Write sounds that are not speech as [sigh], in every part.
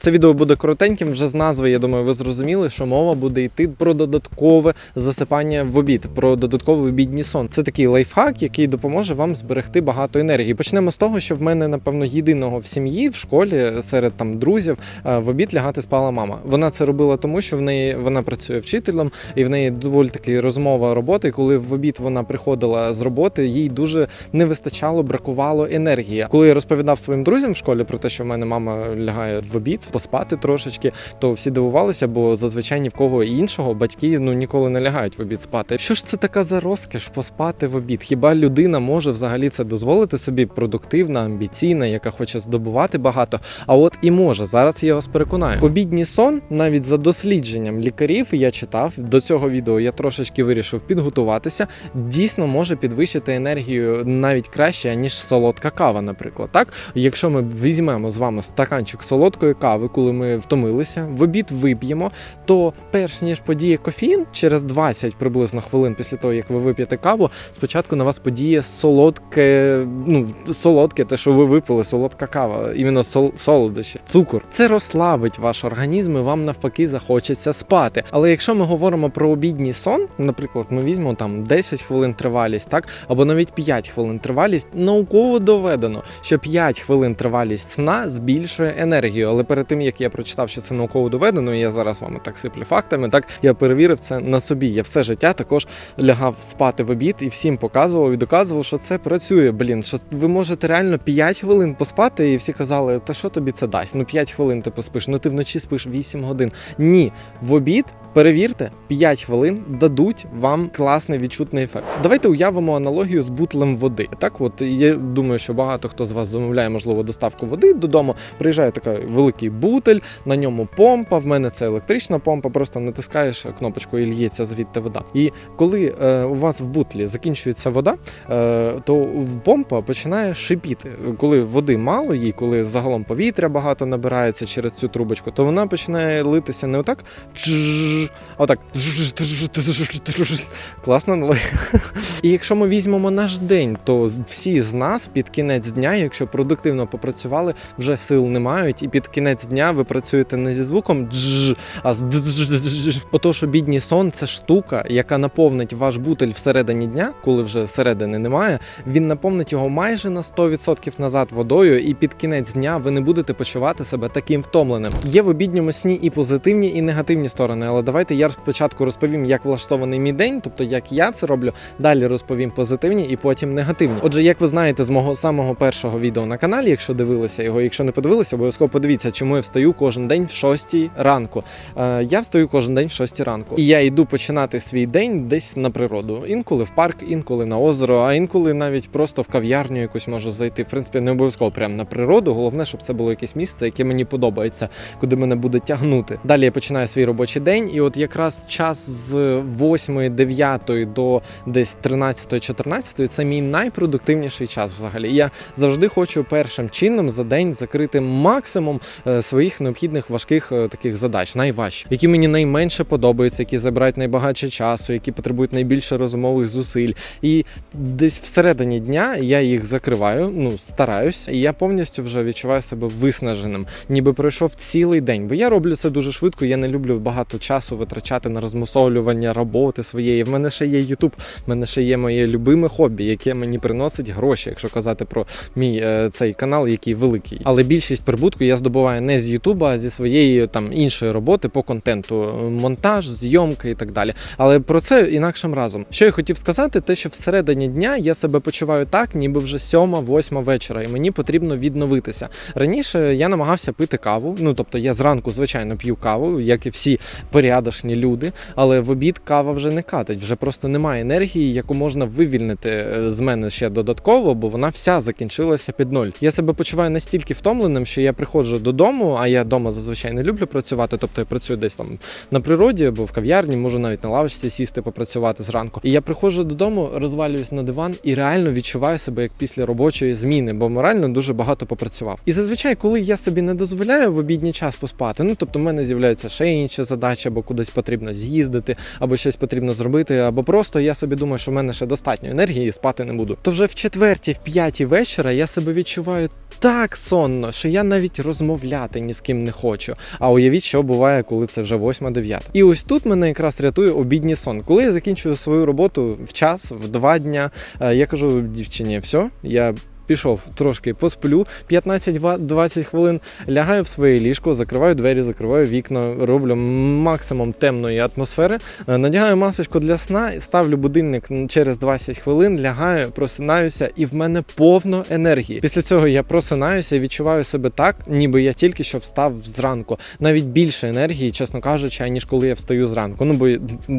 Це відео буде коротеньким, вже з назви, я думаю, ви зрозуміли, що мова буде йти про додаткове засипання в обід, про додатковий обідній сон. Це такий лайфхак, який допоможе вам зберегти багато енергії. Почнемо з того, що в мене, напевно, єдиного в сім'ї, в школі, серед там друзів, е, в обід лягати спала мама. Вона це робила тому, що в неї вона працює вчителем, і в неї доволі таки розмова роботи. Коли в обід вона приходила з роботи, їй дуже не вистачало, бракувало енергії. Коли я розповідав своїм друзям в школі про те, що в мене мама лягає в обід, поспати трошечки, то всі дивувалися, бо зазвичай ні в кого іншого батьки ну ніколи не лягають в обід спати. Що ж це така за розкіш поспати в обід? Хіба людина може взагалі це дозволити собі продуктивна, амбіційна, яка хоче здобувати багато? А от і може зараз я вас переконаю. Обідній сон, навіть за дослідженням лікарів, я читав до цього відео. Я трошечки вирішив підготуватися. Дійсно може підвищити енергію навіть краще ніж солодка кава, наприклад. Так, якщо ми візьмемо з вами стаканчик солодкої кави, коли ми втомилися, в обід вип'ємо, то перш ніж подіє кофеїн, через 20 приблизно хвилин після того, як ви вип'єте каву, спочатку на вас подіє солодке, ну солодке, те, що ви випили, солодка кава, іменно сол, солодощі, цукор. Це розслабить ваш організм і вам навпаки захочеться спати. Але якщо ми говоримо про обідній сон, наприклад, ми візьмемо там 10 хвилин тривалість, так або навіть 5 хвилин тривалість, науково доведено, що 5 хвилин тривалість сна збільшує енергію. Але перед тим як я прочитав, що це науково доведено, і я зараз вам так сиплю фактами. Так я перевірив це на собі. Я все життя також лягав спати в обід і всім показував і доказував, що це працює. Блін, що ви можете реально 5 хвилин поспати, і всі казали, та що тобі це дасть? Ну 5 хвилин ти поспиш, ну ти вночі спиш 8 годин. Ні, в обід. Перевірте, 5 хвилин дадуть вам класний відчутний ефект. Давайте уявимо аналогію з бутлем води. Так, от я думаю, що багато хто з вас замовляє, можливо, доставку води додому. Приїжджає такий великий бутель, на ньому помпа. В мене це електрична помпа. Просто натискаєш кнопочку і л'ється звідти вода. І коли е, у вас в бутлі закінчується вода, е, то помпа починає шипіти. Коли води мало їй, коли загалом повітря багато набирається через цю трубочку, то вона починає литися не отак, «чжж», отак. Класно аналогія. І якщо ми візьмемо наш день, то всі з нас під кінець дня, якщо продуктивно попрацювали, вже сил не мають, і під кінець дня ви працюєте не зі звуком а з. Отож, обідній сон це штука, яка наповнить ваш бутель всередині дня, коли вже середини немає. Він наповнить його майже на 100% назад водою, і під кінець дня ви не будете почувати себе таким втомленим. Є в обідньому сні і позитивні, і негативні сторони. Але давайте я спочатку розповім, як влаштований мій день, тобто як я це роблю. Далі розповім позитивні і потім негативні. Отже, як ви знаєте, з мого самого першого відео на каналі, якщо дивилися його, якщо не подивилися, обов'язково подивіться, чому я встаю кожен день в 6 ранку. Е, я встаю кожен день в 6 ранку, і я йду починати свій день десь на природу. Інколи в парк, інколи на озеро, а інколи навіть просто в кав'ярню якусь можу зайти. В принципі, не обов'язково прямо на природу. Головне, щоб це було якесь місце, яке мені подобається, куди мене буде тягнути. Далі я починаю свій робочий день, і от якраз час з 8-9 до десь 13-14 це мій найпродуктивніший час взагалі. Я завжди хочу першим чином за день закрити максимум е, своїх необхідних важких е, таких задач, найважчі, які мені найменше подобаються, які забирають найбагатше часу, які потребують найбільше розумових зусиль. І десь всередині дня я їх закриваю, ну стараюсь, і я повністю вже відчуваю себе виснаженим, ніби пройшов цілий день. Бо я роблю це дуже швидко. Я не люблю багато часу витрачати на розмусолювання роботи своєї. В мене ще є Ютуб, в мене ще є моє любиме хобі, яке мені приносить гроші, якщо казати про мій е, цей канал, який великий. Але більшість прибутку я здобуваю не з Ютуба, а зі своєї там іншої роботи по контенту, монтаж, зйомка і так далі. Але про це інакшим разом. Що я хотів сказати, те, що всередині дня я себе почуваю так, ніби вже сьома-восьма вечора, і мені потрібно відновитися. Раніше я намагався пити каву. Ну тобто я зранку, звичайно, п'ю каву, як і всі порядочні люди, але в обід кава вже не катить, вже просто немає енергії, яку можна вивільнити е, з мене ще додатково, бо вона вся закінчилася під ноль. Я себе почуваю настільки втомленим, що я приходжу додому, а я вдома зазвичай не люблю працювати. Тобто я працюю десь там на природі або в кав'ярні, можу навіть на лавочці сісти попрацювати зранку. І я приходжу додому, розвалююсь на диван і реально відчуваю себе як після робочої зміни, бо морально дуже багато попрацював. І зазвичай, коли я собі не дозволяю в обідній час поспати, ну тобто в мене з'являються ще інші задачі, або кудись потрібно з'їздити, або щось потрібно зробити, або просто я собі думаю, що в мене ще достатньо енергії і спати не буду. То вже в четвертій, в п'ятій вечора я себе відчуваю так сонно, що я навіть розмовляти ні з ким не хочу. А уявіть, що буває, коли це вже 8-9. І ось тут мене якраз рятує обідній сон. Коли я закінчую свою роботу в час, в два дня, е, я кажу дівчині, все, я. Пішов трошки посплю 15-20 хвилин, лягаю в своє ліжко, закриваю двері, закриваю вікна, роблю максимум темної атмосфери, е, надягаю масочку для сна, ставлю будильник через 20 хвилин, лягаю, просинаюся, і в мене повно енергії. Після цього я просинаюся і відчуваю себе так, ніби я тільки що встав зранку. Навіть більше енергії, чесно кажучи, аніж коли я встаю зранку. Ну бо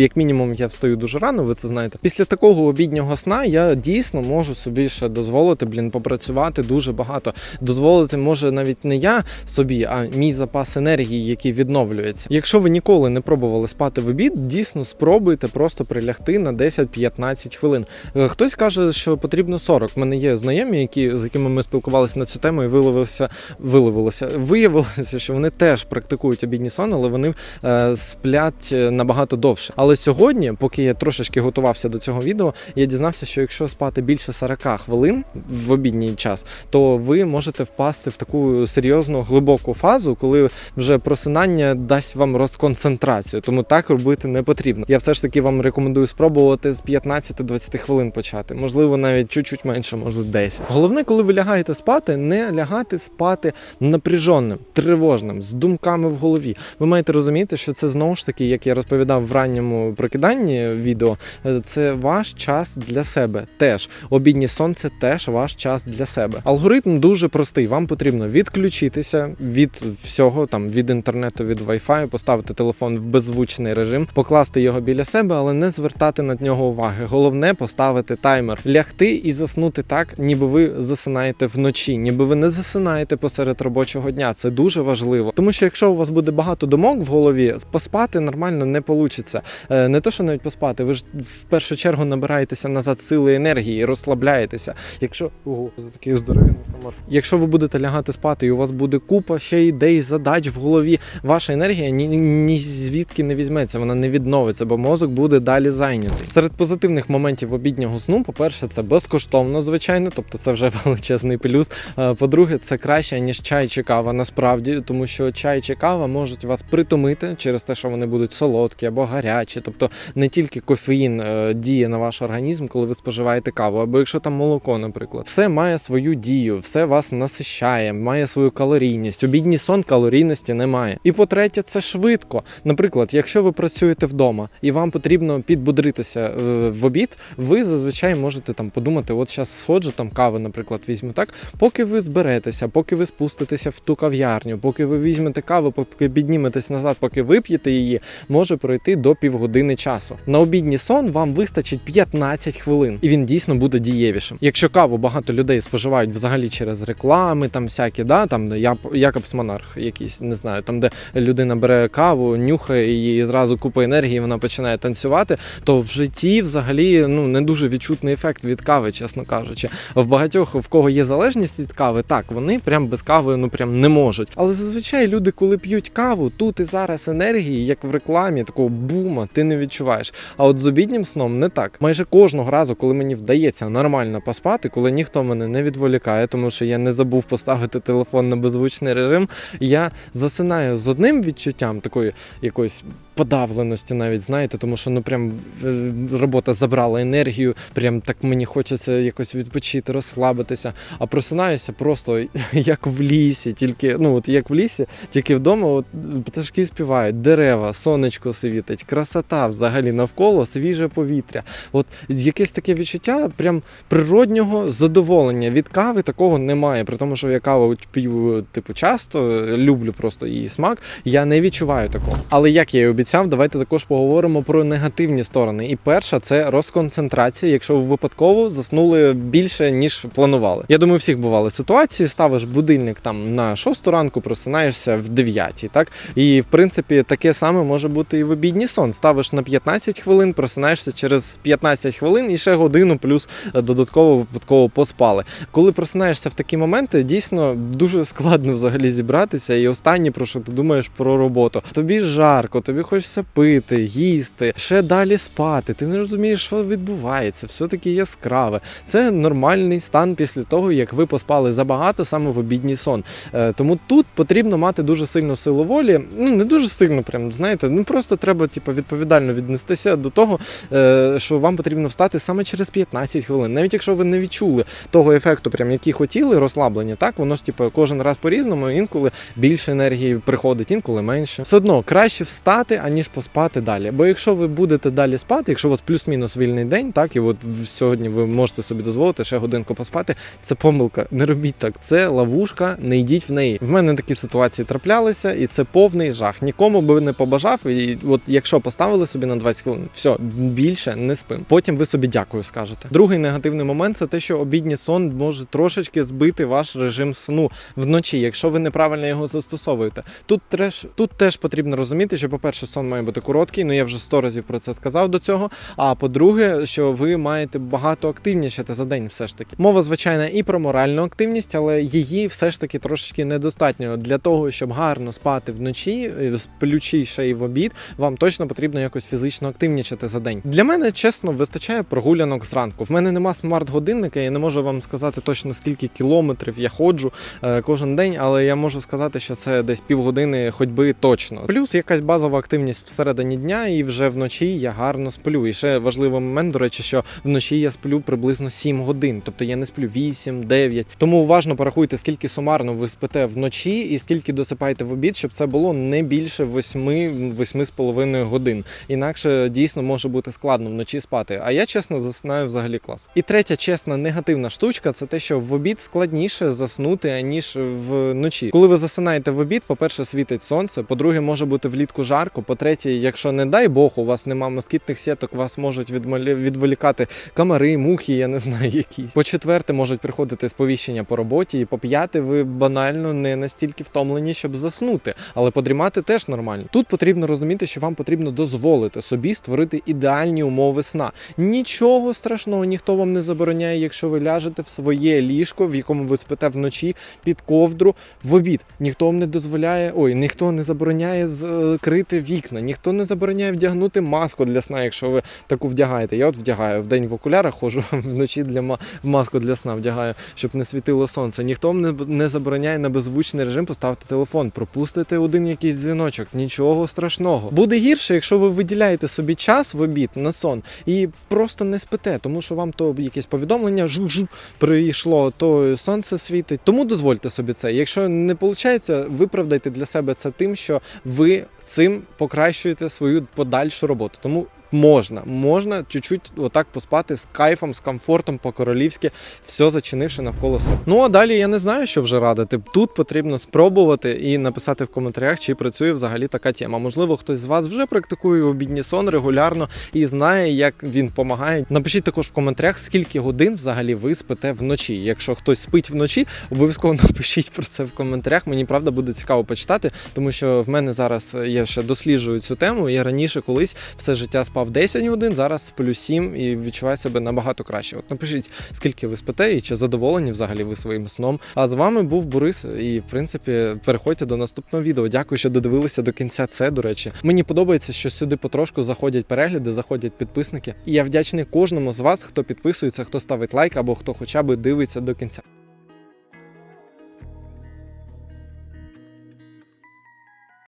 як мінімум я встаю дуже рано, ви це знаєте. Після такого обіднього сна я дійсно можу собі ще дозволити, блін, попрацювати дуже багато. Дозволити може навіть не я собі, а мій запас енергії, який відновлюється. Якщо ви ніколи не пробували спати в обід, дійсно спробуйте просто прилягти на 10-15 хвилин. Е, Хтось каже, що потрібно 40. У мене є знайомі, які з якими ми спілкувалися на цю тему, і виявилося, виявилося, виявилося, що вони теж практикують обідній сон, але вони е, сплять е, набагато довше. Але сьогодні, поки я трошечки готувався до цього відео, я дізнався, що якщо спати більше 40 хвилин в обідній час, то ви можете впасти в таку серйозну глибоку фазу, коли вже просинання дасть вам розконцентрацію. Тому так робити не потрібно. Я все ж таки вам рекомендую спробувати з 15-20 хвилин почати. Можливо, навіть чуть-чуть менше, може 10. Головне, коли ви лягаєте спати, не лягати спати напряженим, тривожним, з думками в голові. Ви маєте розуміти, що це знову ж таки, як я розповідав в ранньому прокиданні відео, е, це ваш час для себе. Теж обідній сон це теж ваш час для себе. Алгоритм дуже простий. Вам потрібно відключитися від всього, там від інтернету, від Wi-Fi, поставити телефон в беззвучний режим, покласти його біля себе, але не звертати на нього уваги. Головне поставити таймер, лягти і заснути так, ніби ви засинаєте вночі, ніби ви не засинаєте посеред робочого дня. Це дуже важливо, тому що якщо у вас буде багато думок в голові, поспати нормально не вийде. Не то, що навіть поспати, ви ж в першу чергу набираєтеся назад сили енергії, розслабляєтеся. Якщо ого, це такий здоровий комар. Якщо ви будете лягати спати, і у вас буде купа ще ідей, задач в голові, ваша енергія ні, ні, ні звідки не візьметься, вона не відновиться, бо мозок буде далі зайнятий. Серед позитивних моментів обіднього сну, по-перше, це безкоштовно, звичайно, тобто це вже [laughs] величезний плюс. Е, По-друге, це краще ніж чай чи кава, насправді, тому що чай чи кава можуть вас притомити через те, що вони будуть солодкі або гарячі. Тобто не тільки кофеїн е, діє на ваш організм, коли ви споживаєте каву, або якщо там молоко, наприклад, все має свою дію, все вас насищає, має свою калорійність. Обідній сон калорійності немає. І по-третє, це швидко. Наприклад, якщо ви працюєте вдома і вам потрібно підбудритися е, в обід, ви зазвичай можете там подумати, от зараз сходжу там кави, наприклад, візьму так. Поки ви зберетеся, поки ви спуститеся в ту кав'ярню, поки ви візьмете каву, поки підніметесь назад, поки вип'єте її, може пройти до півгодини часу. На обідній сон вам вистачить 15 хвилин, і він дійсно буде дієвішим. Якщо каву багато людей споживають взагалі через реклами, там всякі, да, там я Якобс Монарх, якийсь не знаю, там де людина бере каву, нюхає її і зразу купа енергії, вона починає танцювати. То в житті взагалі ну не дуже відчутний ефект від кави, чесно кажучи. В багатьох в кого є залежність від кави, так вони прям без кави ну прям не можуть. Але зазвичай люди, коли п'ють каву, тут і зараз енергії, як в рекламі, такого бума, ти не відчуваєш. А от з обіднім сном не так. Майже кожного разу, коли мені вдається нормально поспати, коли ніхто мене не відволікає, тому що я не забув поставити телефон на беззвучний режим, я засинаю з одним відчуттям такої якоїсь подавленості, навіть знаєте, тому що ну прям е, робота забрала енергію, прям так мені хочеться якось відпочити, розслабитися. А просинаюся просто [laughs] як в лісі, тільки ну от як в лісі, тільки вдома от, пташки співають, дерева, сонечко світить, красота взагалі навколо, свіже повітря. От якесь таке відчуття прям природнього задоволення. Від кави такого немає. При тому, що я каву п'ю типу часто, люблю просто її смак. Я не відчуваю такого. Але як я і обіцяв, давайте також поговоримо про негативні сторони. І перша це розконцентрація, якщо ви випадково заснули більше ніж планували. Я думаю, всіх бували ситуації. Ставиш будильник там на 6 ранку, просинаєшся в 9, так і в принципі таке саме може бути і в обідній сон. Ставиш на 15 хвилин, просинаєшся через 15 хвилин і ще годину, плюс додатково випадково поспали. Коли просинаєшся в такі моменти, дійсно дуже складно взагалі зібратися. І останнє про що ти думаєш про роботу. Тобі жарко, тобі хочеться пити, їсти, ще далі спати. Ти не розумієш, що відбувається, все таке яскраве. Це нормальний стан після того, як ви поспали забагато саме в обідній сон. Е, Тому тут потрібно мати дуже сильну силу волі. Ну не дуже сильно, прям знаєте, ну просто треба типу, відповідально віднестися до того, е, що вам потрібно встати саме через 15 хвилин. Навіть якщо ви не відчули того ефекту, прям який хотіли, розслаблення, так воно ж типу, кожен раз по-різному, інколи більше енергії приходить, інколи менше. Все одно краще встати, аніж поспати далі. Бо якщо ви будете далі спати, якщо у вас плюс-мінус вільний день, так і от сьогодні ви можете собі дозволити ще годинку поспати. Це помилка. Не робіть так. Це ловушка, не йдіть в неї. В мене такі ситуації траплялися, і це повний жах. Нікому би не побажав. І от якщо поставили собі на 20 хвилин, все більше не спим. Потім ви собі дякую скажете. Другий негативний момент це те, що обідній сон може трошечки збити ваш режим сну вночі, якщо ви неправильно його застосовуєте. Тут теж тут теж потрібно розуміти, що, по-перше, сон має бути короткий. Ну я вже сто разів про це сказав до цього. А по-друге, що ви маєте багато активнішати за день, все ж таки. Мова звичайно і про моральну активність, але її все ж таки трошечки недостатньо для того, щоб гарно спати вночі, е, сплючи ще й в обід. Вам точно потрібно якось фізично активнішати за день. Для мене чесно вистачає прогулянок зранку. В мене нема смарт-годинника, я не можу вам сказати точно скільки кілометрів я ходжу е, кожен день, але я можу сказати, що це десь півгодини ходьби точно. Плюс якась базова активність всередині дня, і вже вночі я гарно сплю. І ще важливий момент, до речі, що вночі я сплю приблизно 7 годин, тобто я не сплю 8-9. Тому уважно порахуйте, скільки сумарно ви спите вночі і скільки досипаєте в обід, щоб це було не більше 8-8,5 годин. Інакше дійсно може бути складно вночі спати. А я чесно засинаю взагалі клас. І третя чесна негативна штучка це те, що в обід складніше заснути аніж вночі. Коли ви засинаєте в обід, по-перше, світить сонце. По-друге, може бути влітку жарко. По-третє, якщо не дай Бог, у вас нема москітних сіток, вас можуть відволікати комари, мухи, я не знаю, якісь. По-четверте, можуть приходити сповіщення по роботі. І по-п'яте, ви банально не настільки втомлені, щоб заснути. Але подрімати теж нормально. Тут потрібно розуміти, що вам потрібно дозволити собі створити ідеальні умови сна. Нічого страшного, ніхто вам не забороняє, якщо ви ляжете в своє ліжко, в якому ви спите вночі під ковдру в обід. Ніхто вам не дозволяє, ой, ніхто не забороняє закрити вікна, ніхто не забороняє вдягнути маску для сна, якщо ви таку вдягаєте. Я от вдягаю вдень в окулярах, ходжу [laughs] вночі для маску для сна вдягаю, щоб не світило сонце. Ніхто не забороняє на беззвучний режим поставити телефон, пропустити один якийсь дзвіночок. Нічого страшного. Буде гірше, якщо ви виділяєте собі час в обід на сон і просто не спите, тому що вам то якесь повідомлення жу-жу прийшло, то сонце світить. Тому дозвольте собі це. Якщо не виходить, виправдайте для себе це тим, що ви цим покращуєте свою подальшу роботу. Тому можна, можна чуть-чуть отак поспати з кайфом, з комфортом по-королівськи, все зачинивши навколо себе. Ну а далі я не знаю, що вже радити. Тут потрібно спробувати і написати в коментарях, чи працює взагалі така тема. Можливо, хтось з вас вже практикує обідній сон регулярно і знає, як він допомагає. Напишіть також в коментарях, скільки годин взагалі ви спите вночі. Якщо хтось спить вночі, обов'язково [laughs] напишіть про це в коментарях. Мені правда буде цікаво почитати, тому що в мене зараз я ще досліджую цю тему. Я раніше колись все життя спав 10 годин, зараз сплю 7 і відчуваю себе набагато краще. От напишіть, скільки ви спите і чи задоволені взагалі ви своїм сном. А з вами був Борис. І в принципі, переходьте до наступного відео. Дякую, що додивилися до кінця. Це до речі. Мені подобається, що сюди потрошку заходять перегляди, заходять підписники. І я вдячний кожному з вас, хто підписується, хто ставить лайк або хто хоча б дивиться до кінця.